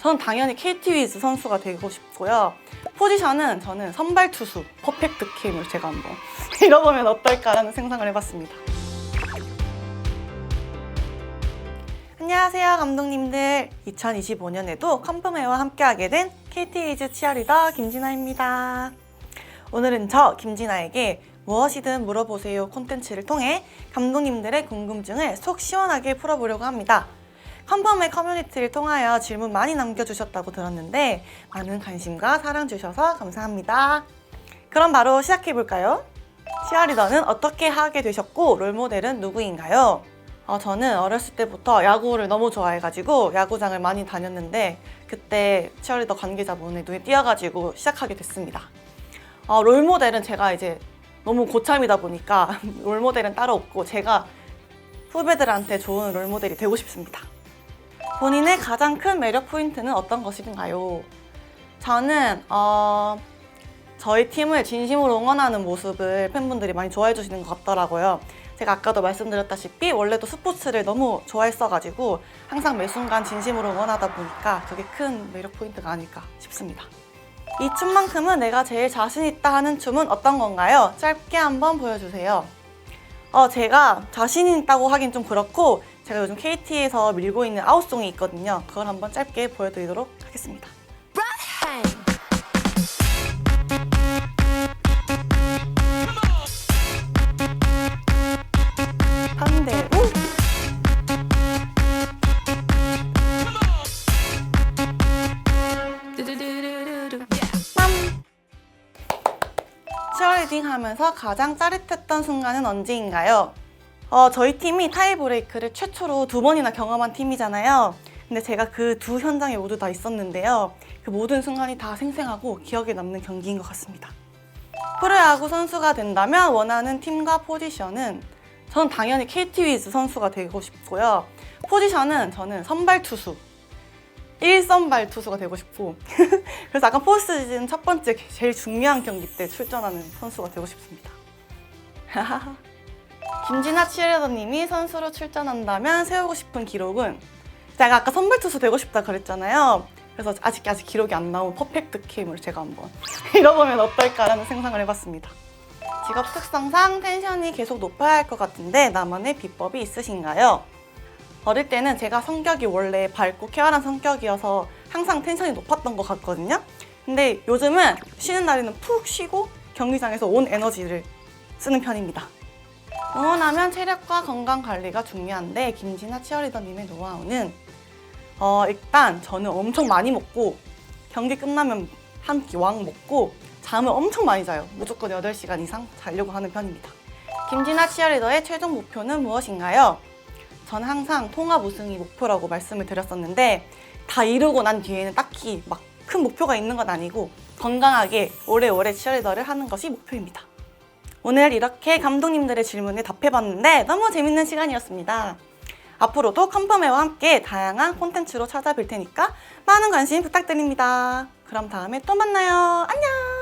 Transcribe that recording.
저는 당연히 KT 위즈 선수가 되고 싶고요. 포지션은 저는 선발 투수 퍼펙트 K을 제가 한번 잃어보면 어떨까라는 생각을 해봤습니다. 안녕하세요 감독님들 2025년에도 컴펌웨어와 함께하게 된 KT 위즈 치어리더 김진아입니다. 오늘은 저 김진아에게 무엇이든 물어보세요 콘텐츠를 통해 감독님들의 궁금증을 속 시원하게 풀어보려고 합니다. 컴펌의 커뮤니티를 통하여 질문 많이 남겨주셨다고 들었는데 많은 관심과 사랑 주셔서 감사합니다. 그럼 바로 시작해볼까요? 치어리더는 어떻게 하게 되셨고 롤모델은 누구인가요? 어, 저는 어렸을 때부터 야구를 너무 좋아해가지고 야구장을 많이 다녔는데 그때 치어리더 관계자분의 눈에 띄어가지고 시작하게 됐습니다. 어, 롤모델은 제가 이제 너무 고참이다 보니까 롤모델은 따로 없고 제가 후배들한테 좋은 롤모델이 되고 싶습니다. 본인의 가장 큰 매력 포인트는 어떤 것인가요? 저는 어, 저희 팀을 진심으로 응원하는 모습을 팬분들이 많이 좋아해 주시는 것 같더라고요. 제가 아까도 말씀드렸다시피 원래도 스포츠를 너무 좋아했어가지고 항상 매 순간 진심으로 응원하다 보니까 그게 큰 매력 포인트가 아닐까 싶습니다. 이 춤만큼은 내가 제일 자신 있다 하는 춤은 어떤 건가요? 짧게 한번 보여주세요. 어, 제가 자신 있다고 하긴 좀 그렇고 제가 요즘 KT에서 밀고 있는 아웃송이 있거든요. 그걸 한번 짧게 보여드리도록 하겠습니다. 반대로 빰! 치어리딩 하면서 가장 짜릿했던 순간은 언제인가요? 어, 저희 팀이 타이브레이크를 최초로 두 번이나 경험한 팀이잖아요. 근데 제가 그 두 현장에 모두 다 있었는데요. 그 모든 순간이 다 생생하고 기억에 남는 경기인 것 같습니다. 프로야구 선수가 된다면 원하는 팀과 포지션은 저는 당연히 KT 위즈 선수가 되고 싶고요. 포지션은 저는 선발 투수, 1선발 투수가 되고 싶고 그래서 아까 포스트 시즌 첫 번째 제일 중요한 경기 때 출전하는 선수가 되고 싶습니다. 김진아 치어리더님이 선수로 출전한다면 세우고 싶은 기록은 제가 아까 선발 투수 되고 싶다 그랬잖아요. 그래서 아직 아직 기록이 안 나온 퍼펙트 K을 제가 한번 잃어보면 어떨까라는 생각을 해봤습니다. 직업 특성상 텐션이 계속 높아야 할 것 같은데 나만의 비법이 있으신가요? 어릴 때는 제가 성격이 원래 밝고 쾌활한 성격이어서 항상 텐션이 높았던 것 같거든요. 근데 요즘은 쉬는 날에는 푹 쉬고 경기장에서 온 에너지를 쓰는 편입니다. 응원하면 체력과 건강 관리가 중요한데 김진아 치어리더님의 노하우는 어, 일단 저는 엄청 많이 먹고 경기 끝나면 한 끼 왕 먹고 잠을 엄청 많이 자요. 무조건 8시간 이상 자려고 하는 편입니다. 김진아 치어리더의 최종 목표는 무엇인가요? 저는 항상 통합 우승이 목표라고 말씀을 드렸었는데 다 이루고 난 뒤에는 딱히 막 큰 목표가 있는 건 아니고 건강하게 오래오래 치어리더를 하는 것이 목표입니다. 오늘 이렇게 감독님들의 질문에 답해봤는데 너무 재밌는 시간이었습니다. 앞으로도 컴펌웨어와 함께 다양한 콘텐츠로 찾아뵐 테니까 많은 관심 부탁드립니다. 그럼 다음에 또 만나요. 안녕!